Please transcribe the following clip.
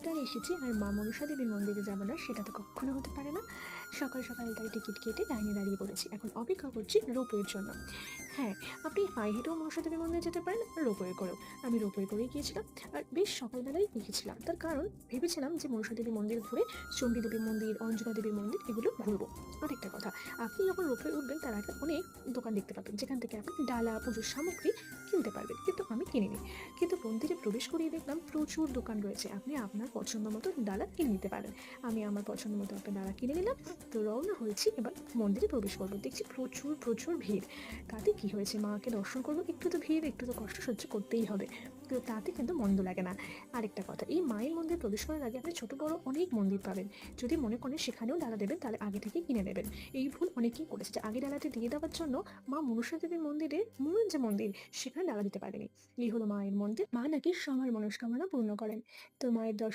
রবিবার এসেছি আর মা মনসা দেবীর মন্দিরে যাব না সেটা তো কখনো হতে পারে না। সকাল সকাল তাই টিকিট কেটে লাইনে দাঁড়িয়ে পড়েছি। এখন অপেক্ষা করছি রোপওয়ের জন্য। হ্যাঁ আপনি পায়ে হেঁটেও মনসা দেবীর মন্দিরে যেতে পারেন, রোপওয়ে করেও। আমি রোপওয়ে করেই গিয়েছিলাম আর বেশ সকালবেলায় গিয়েছিলাম তার কারণ ভেবেছিলাম যে মনসা দেবী মন্দির ঘুরে চণ্ডী দেবী মন্দির, অঞ্জনা দেবী মন্দির এগুলো ঘুরবো। আরেকটা কথা, আপনি যখন রোপওয়ে উঠবেন তার আগে অনেক দোকান দেখতে পাবেন। যেখান থেকে আপনি ডালা, পুজোর সামগ্রী কিনতে পারবেন। কিন্তু আমি কিনিনি। কিন্তু মন্দিরে প্রবেশ করিয়ে দেখলাম প্রচুর দোকান রয়েছে। আপনি আপনার পছন্দ মতো ডালা কিনে নিতে পারেন। আমি আমার পছন্দ মতো একটা ডালা কিনে নিলাম। তো রওনা হয়েছি এবার মন্দিরে প্রবেশ করব। দেখছি প্রচুর প্রচুর ভিড়। তাতে কি হয়েছে? মাকে দর্শন করব। একটু তো ভিড়, একটু তো কষ্ট সহ্য করতেই হবে। তাতে কিন্তু মন্দ লাগে না। আরেকটা কথা, এই মায়ের মন্দির প্রবেশ করার আগে আপনি ছোটো, বড় অনেক মন্দির পাবেন। যদি মনে করেন সেখানেও ডালা দেবেন, তাহলে আগে থেকে কিনে নেবেন। এই ভুল অনেকেই করেছে যে আগে ডালাতে দিয়ে দেওয়ার জন্য মা মনসা দেবীর মন্দিরে মূল যে মন্দির, সেখানে ডালা দিতে পারেনি। এই হলো মায়ের মন্দির। মা নাকি সবার মনস্কামনা পূর্ণ করেন। তো মায়ের দর্শন